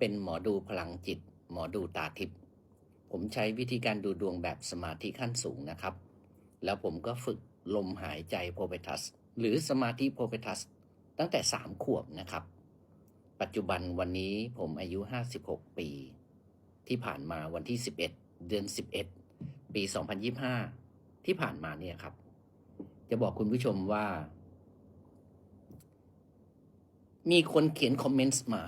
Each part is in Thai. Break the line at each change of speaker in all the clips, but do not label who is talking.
เป็นหมอดูพลังจิต หมอดูตาทิพย์ผมใช้วิธีการดูดวงแบบสมาธิขั้นสูงนะครับ แล้วผมก็ฝึกลมหายใจโพเปทัส หรือสมาธิโพเปทัส ตั้งแต่ 3 ขวบนะครับ ปัจจุบันวันนี้ผมอายุ 56 ปี ที่ผ่านมาวันที่ 11 เดือน 11 ปี 2025 ที่ผ่านมาเนี่ยครับ จะบอกคุณผู้ชมว่า มีคนเขียนคอมเมนต์มา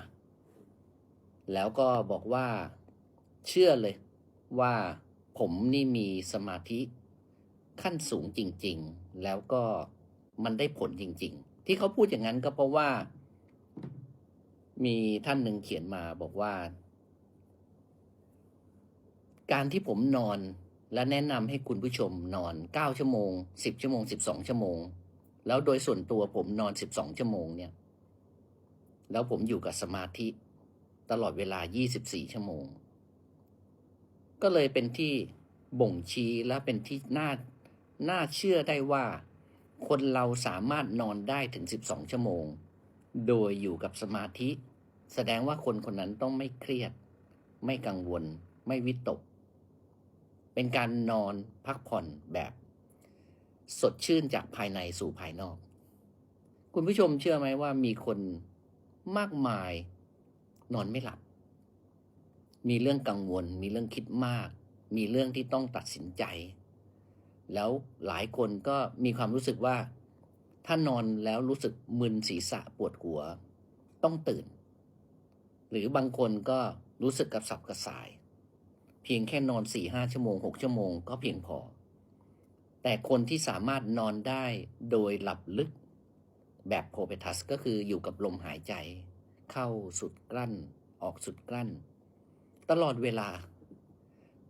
แล้วก็บอกว่าเชื่อเลยว่าผมนี่มีสมาธิขั้นสูงจริง ๆ แล้วก็มันได้ผลจริง ๆ ที่เขาพูดอย่างนั้นก็เพราะว่า มีท่านหนึ่งเขียนมาบอกว่า การที่ผมนอนและแนะนำให้คุณผู้ชมนอน 9 ชั่วโมง 10 ชั่วโมง 12 ชั่วโมง แล้วโดยส่วนตัวผมนอน 12 ชั่วโมงเนี่ย แล้วผมอยู่กับสมาธิ ตลอดเวลา 24 ชั่วโมง ก็เลยเป็นที่บ่งชี้และเป็นที่น่าน่าเชื่อได้ว่า คนเราสามารถนอนได้ถึง 12 ชั่วโมง โดยอยู่กับสมาธิ แสดงว่าคนคนนั้นต้องไม่เครียด ไม่กังวล ไม่วิตก เป็นการนอนพักผ่อนแบบ สดชื่นจากภายในสู่ภายนอก คุณผู้ชมเชื่อไหมว่ามีคนมากมาย นอนไม่หลับ มีเรื่องกังวล มีเรื่องคิดมาก มีเรื่องที่ต้องตัดสินใจ แล้วหลายคนก็มีความรู้สึกว่า ถ้านอนแล้วรู้สึกมึนศีรษะปวดหัว ต้องตื่น หรือบางคนก็รู้สึกกระสับกระส่าย เพียงแค่นอนสี่ห้าชั่วโมงหกชั่วโมงก็เพียงพอ แต่คนที่สามารถนอนได้โดยหลับลึกแบบโพเปทัสก็คืออยู่กับลมหายใจ เข้าสุดกลั้น ออกสุดกลั้น ตลอดเวลา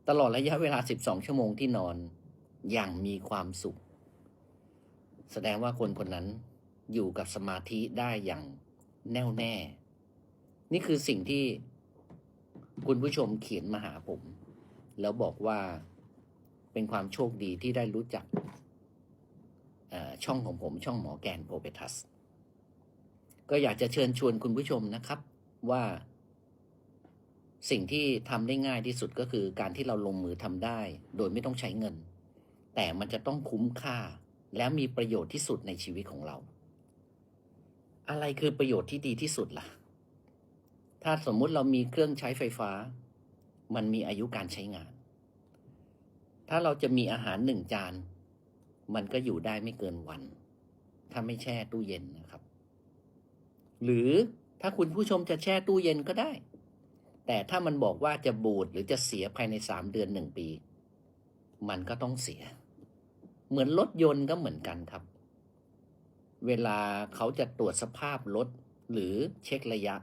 ตลอดระยะเวลา 12 ชั่วโมงที่นอน อย่างมีความสุข แสดงว่าคนคนนั้นอยู่กับสมาธิได้อย่างแน่วแน่ นี่คือสิ่งที่คุณผู้ชมเขียนมาหาผม แล้วบอกว่าเป็นความโชคดีที่ได้รู้จักช่องของผมช่องหมอแกนโพเปทัส ก็อยากจะเชิญชวนคุณผู้ชมนะครับว่า สิ่งที่ทำได้ง่ายที่สุดก็คือการที่เราลงมือทำได้ โดยไม่ต้องใช้เงิน แต่มันจะต้องคุ้มค่า และมีประโยชน์ที่สุดในชีวิตของเรา อะไรคือประโยชน์ที่ดีที่สุดล่ะ ถ้าสมมุติเรามีเครื่องใช้ไฟฟ้า มันมีอายุการใช้งาน ถ้าเราจะมีอาหารหนึ่งจาน มันก็อยู่ได้ไม่เกินวัน ถ้าไม่แช่ตู้เย็นนะครับ หรือถ้าคุณผู้ชมจะแช่ตู้เย็นก็ได้ แต่ถ้ามันบอกว่าจะบูดหรือจะเสียภายในสามเดือนหนึ่งปี มันก็ต้องเสีย เหมือนรถยนต์ก็เหมือนกันครับ เวลาเขาจะตรวจสภาพรถหรือเช็คระยะ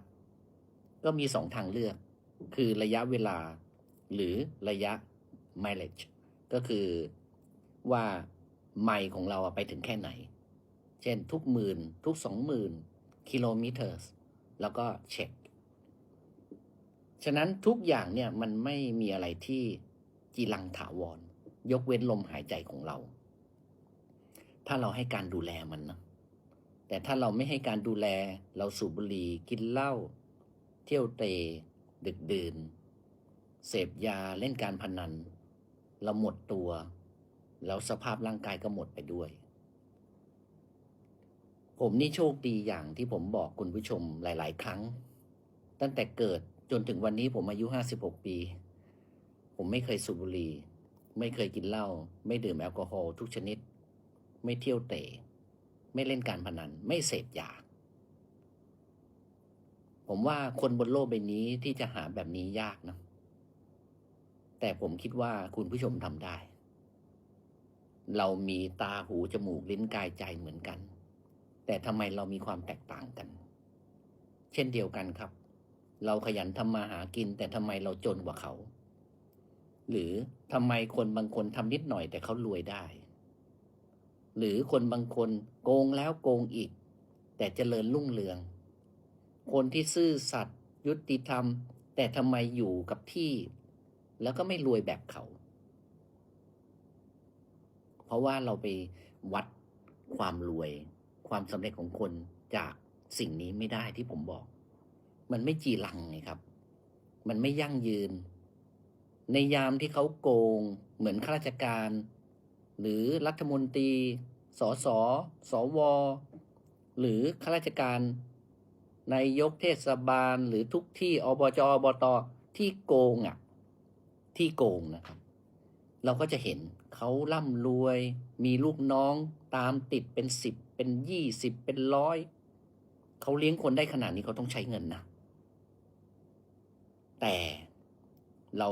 ก็มีสองทางเลือก คือระยะเวลา หรือระยะ mileage ก็คือว่าไมล์ของเราอะไปถึงแค่ไหน เช่นทุกหมื่นทุกสองหมื่น กิโลเมตรแล้วก็เช็คฉะนั้นทุกอย่างเนี่ยมันไม่มีอะไรที่จีรังถาวร ยกเว้นลมหายใจของเรา ถ้าเราให้การดูแลมันนะแต่ถ้าเราไม่ให้การดูแลเราสูบบุหรี่กินเหล้าเที่ยวเตะดึกดื่น เสพยาเล่นการพนัน เราหมดตัว แล้วสภาพร่างกายก็หมดไปด้วย ผมนี่โชคดีอย่างที่ผมบอกคุณผู้ชมหลาย ๆ ครั้ง ตั้งแต่เกิดจนถึงวันนี้ผมอายุ56ปี ผมไม่เคยสูบบุหรี่ไม่เคยกินเหล้าไม่ดื่มแอลกอฮอล์ทุกชนิด ไม่เที่ยวเตะไม่เล่นการพนัน ไม่เสพยาผมว่าคนบนโลกใบนี้ที่จะหาแบบนี้ยากนะ แต่ผมคิดว่าคุณผู้ชมทำได้ เรามีตาหูจมูกลิ้นกายใจเหมือนกัน แต่ทำไมเรามีความแตกต่างกัน เช่นเดียวกันครับ เราขยันทำมาหากิน แต่ทำไมเราจนกว่าเขา หรือทำไมคนบางคนทำนิดหน่อยแต่เขารวยได้ หรือคนบางคนโกงแล้วโกงอีก แต่เจริญรุ่งเรือง คนที่ซื่อสัตย์ยุติธรรม แต่ทำไมอยู่กับที่ แล้วก็ไม่รวยแบบเขา เพราะว่าเราไปวัดความรวย ความสำเร็จของคนจากสิ่งนี้ไม่ได้ที่ผมบอก มันไม่จีรังไงครับ มันไม่ยั่งยืน ในยามที่เขาโกง เหมือนข้าราชการ หรือรัฐมนตรีสสสว หรือข้าราชการนายกเทศบาลหรือทุกที่อบจอบตที่โกงอะ ที่โกงนะครับ เราก็จะเห็นเขาร่ำรวย มีลูกน้องตามติดเป็นสิบ เป็นยี่สิบเป็นร้อยเขาเลี้ยงคนได้ขนาดนี้เขาต้องใช้เงินนะ แต่เรา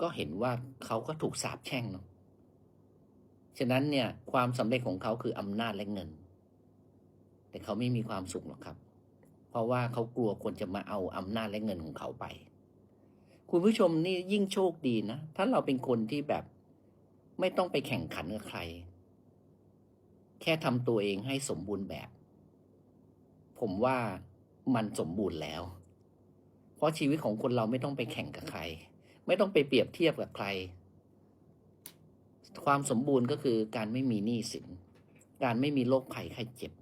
ก็เห็นว่าเขาก็ถูกสาปแช่งเนาะฉะนั้นเนี่ยความสำเร็จของเขาคืออำนาจและเงิน แต่เขาไม่มีความสุขหรอกครับ เพราะว่าเขากลัวคนจะมาเอาอำนาจและเงินของเขาไป คุณผู้ชมนี่ยิ่งโชคดีนะ ถ้าเราเป็นคนที่แบบไม่ต้องไปแข่งขันกับใคร แค่ทำตัวเองให้สมบูรณ์แบบ ผมว่ามันสมบูรณ์แล้ว เพราะชีวิตของคนเราไม่ต้องไปแข่งกับใคร ไม่ต้องไปเปรียบเทียบกับใคร ความสมบูรณ์ก็คือการไม่มีหนี้สิน การไม่มีโรคภัยไข้เจ็บ